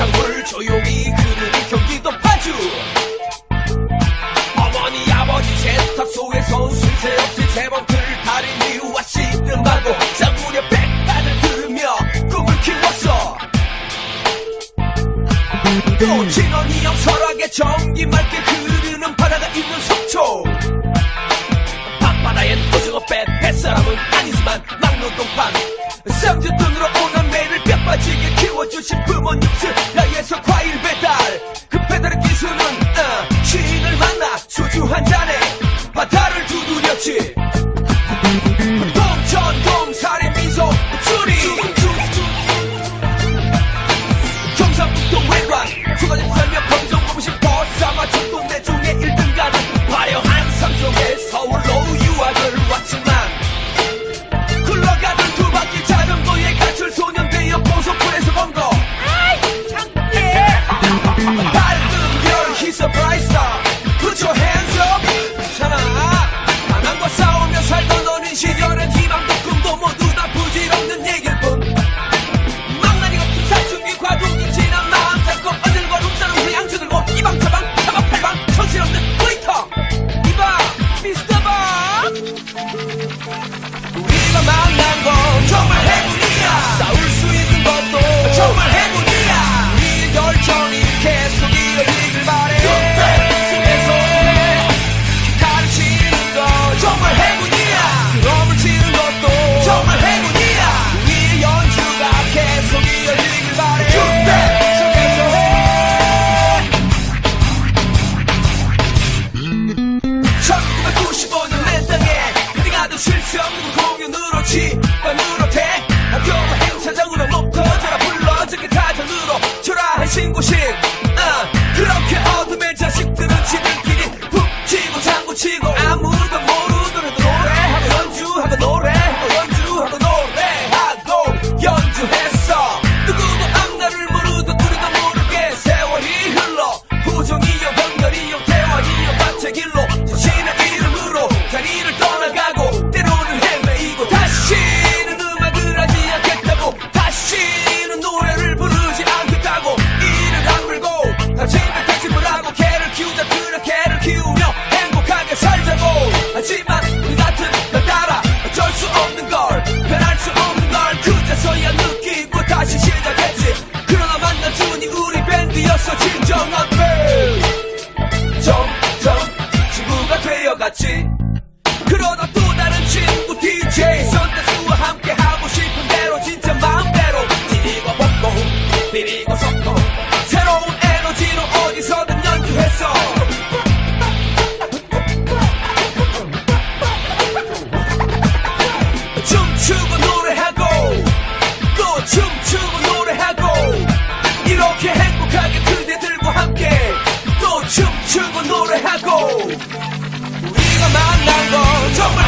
탕탕물 조용히 그늘이 경기도 파주. 어머니 아버지 세탁소에서 쉴새 없이 세번 틀다리 위와 씻는 방법. 자구려 백반을 들으며 꿈을 키웠어. 또 진원이 형 설악에 정기 맑게 흐르는 바다가 있는 속초. 밤바다엔 오징어 배 뱃사람은 아니지만 막노동판 쌍주 등으로 오는 멋지게 키워주신 부모님들 나에서 과일 배 cheat, but fall.